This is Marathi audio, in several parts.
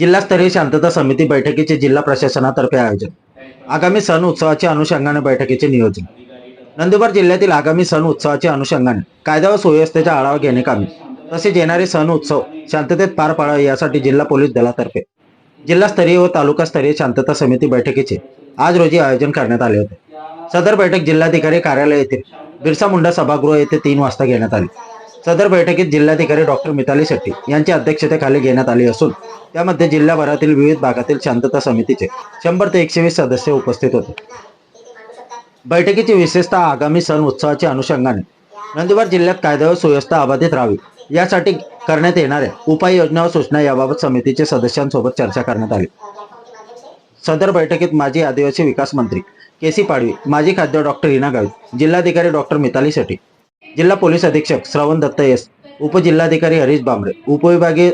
जिल्हास्तरीय शांतता समिती बैठकीचे जिल्हा प्रशासनातर्फे आयोजन. आगामी सण उत्सवाच्या अनुषंगाने बैठकीचे नियोजन. नंदुरबार जिल्ह्यातील आगामी सण उत्सवाच्या अनुषंगाने कायदा व सुव्यवस्थेचा आढावा घेणे कामी. तसेच येणारे सण उत्सव शांततेत पार पाडावे यासाठी जिल्हा पोलीस दलातर्फे जिल्हास्तरीय व तालुकास्तरीय शांतता समिती बैठकीचे आज रोजी आयोजन करण्यात आले होते. सदर बैठक जिल्हाधिकारी कार्यालय येथे बिरसा मुंडा सभागृह येथे तीन वाजता घेण्यात आली. सदर बैठकीत जिल्हाधिकारी डॉक्टर मिताली शेट्टी यांच्या अध्यक्षतेखाली घेण्यात आली असून त्यामध्ये जिल्हाभरातील विविध भागातील शांतता समितीचे शंभर ते एकशे वीस सदस्य उपस्थित होते. बैठकीची विशेषतः आगामी सण उत्सवाच्या अनुषंगाने नंदुरबार जिल्ह्यात कायदा व सुव्यवस्था अबाधित राहावी यासाठी करण्यात येणाऱ्या उपाययोजना व सूचना याबाबत समितीचे सदस्यांसोबत चर्चा करण्यात आली. सदर बैठकीत माजी आदिवासी विकास मंत्री के सी पाडवी माजी खाद्य डॉक्टर हिना गावित जिल्हाधिकारी डॉक्टर मिताली शेट्टी जिल्हा पोलीस अधीक्षक श्रवण दत्त एस उपजिल्हाधिकारी हरीश बांबरे उपविभागीय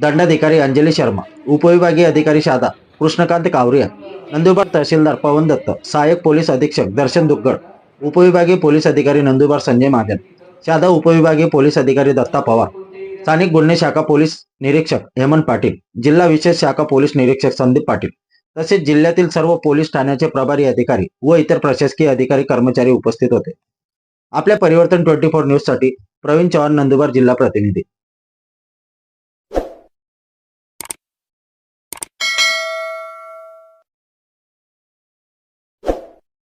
दंडाधिकारी अंजली शर्मा उपविभागीय अधिकारी शादा कृष्णकांत कावरिया नंदुरबार तहसीलदार पवन दत्त सहाय्यक पोलीस अधीक्षक दर्शन दुग्गड उपविभागीय पोलीस अधिकारी नंदुरबार संजय महाजन शादा उपविभागीय पोलीस अधिकारी दत्ता पवार स्थानिक गुन्हे शाखा पोलीस निरीक्षक हेमंत पाटील जिल्हा विशेष शाखा पोलीस निरीक्षक संदीप पाटील तसेच जिल्ह्यातील सर्व पोलीस ठाण्याचे प्रभारी अधिकारी व इतर प्रशासकीय अधिकारी कर्मचारी उपस्थित होते. आपल्या परिवर्तन ट्वेंटी फोर न्यूजसाठी प्रवीण चव्हाण नंदुरबार जिल्हा प्रतिनिधी.